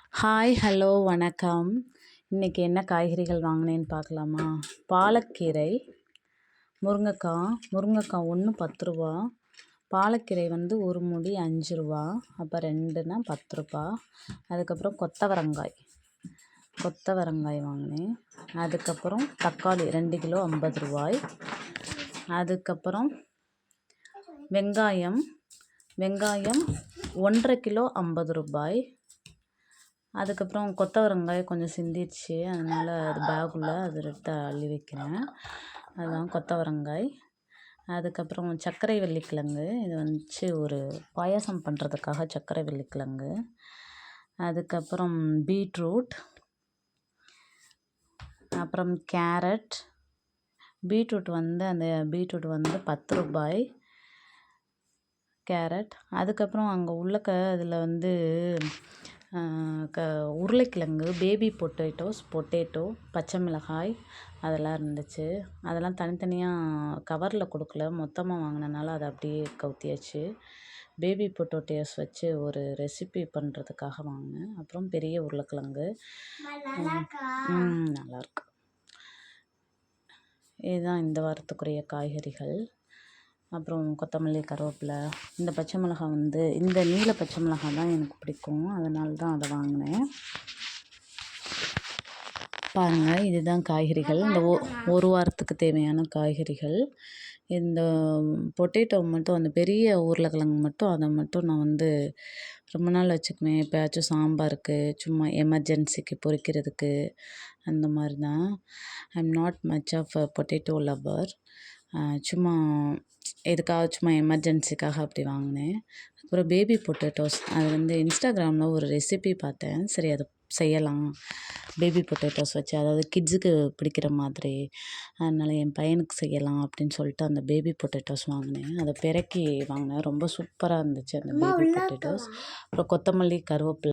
Hi hello வணக்கம். இன்றைக்கி என்ன காய்கறிகள் வாங்கினேன்னு பார்க்கலாமா? பாலக்கீரை முருங்கைக்காய் முருங்கைக்காய் ஒன்று பத்து ரூபா. பாலக்கீரை வந்து ஒரு முடி அஞ்சு ரூபா. அப்போ ரெண்டுனா பத்து ரூபா. அதுக்கப்புறம் கொத்தவரங்காய். கொத்தவரங்காய் வாங்கினேன். அதுக்கப்புறம் தக்காளி ரெண்டு கிலோ ஐம்பது ரூபாய். அதுக்கப்புறம் வெங்காயம் வெங்காயம் ஒன்றரை கிலோ ஐம்பது ரூபாய். அதுக்கப்புறம் கொத்தவரங்காய் கொஞ்சம் சிந்திடுச்சு அதனால் அது பேக்குள்ளே அது எடுத்து அள்ளி வைக்கிறேன். அதுதான் கொத்தவரங்காய் அதுக்கப்புறம் சர்க்கரை வெள்ளிக்கிழங்கு. இது வந்துச்சு ஒரு பாயாசம் பண்ணுறதுக்காக சர்க்கரை வெள்ளிக்கிழங்கு. அதுக்கப்புறம் பீட்ரூட். அப்புறம் கேரட். பீட்ரூட் வந்து அந்த பீட்ரூட் வந்து பத்து ரூபாய். கேரட். அதுக்கப்புறம் அங்கே உள்ளக்க அதில் வந்து க உருளைக்கிழங்கு பேபி பொட்டேட்டோஸ் பொட்டேட்டோ பச்சை மிளகாய் அதெல்லாம் இருந்துச்சு. அதெல்லாம் தனித்தனியாக கவரில் கொடுக்கல. மொத்தமாக வாங்கினனால அதை அப்படியே கவுத்தியாச்சு. பேபி பொட்டோட்டோஸ் வச்சு ஒரு ரெசிபி பண்ணுறதுக்காக வாங்கினேன். அப்புறம் பெரிய உருளைக்கிழங்கு. நல்லாயிருக்கு. இதுதான் இந்த வாரத்துக்குரிய காய்கறிகள். அப்புறம் கொத்தமல்லி கருவேப்பிலை இந்த பச்சை மிளகா வந்து இந்த நீல பச்சை மிளகா தான் எனக்கு பிடிக்கும். அதனால தான் அதை வாங்கினேன். பாருங்கள் இதுதான் காய்கறிகள். இந்த ஒ ஒரு வாரத்துக்கு தேவையான காய்கறிகள். இந்த பொட்டேட்டோ மட்டும் அந்த பெரிய உருளைக்கிழங்கு மட்டும் அதை மட்டும் நான் வந்து ரொம்ப நாள் வச்சுக்குவேன். எப்போயாச்சும் சாம்பாருக்கு சும்மா எமர்ஜென்சிக்கு பொரிக்கிறதுக்கு அந்த மாதிரி தான். I am not much of potato lover சும்மா எதுக்காக சும்மா எமர்ஜென்சிக்காக அப்படி வாங்கினேன். அப்புறம் பேபி பொட்டேட்டோஸ் அது வந்து இன்ஸ்டாகிராமில் ஒரு ரெசிபி பார்த்தேன். சரி அது செய்யலாம். பேபி பொட்டேட்டோஸ் வச்சு அதாவது கிட்ஸுக்கு பிடிக்கிற மாதிரி. அதனால் என் பையனுக்கு செய்யலாம் அப்படின்னு சொல்லிட்டு அந்த பேபி பொட்டேட்டோஸ் வாங்கினேன். அதை பிறக்கி வாங்கினேன். ரொம்ப சூப்பராக இருந்துச்சு அந்த பேபி பொட்டேட்டோஸ் அப்புறம் கொத்தமல்லி கருவேப்பிலை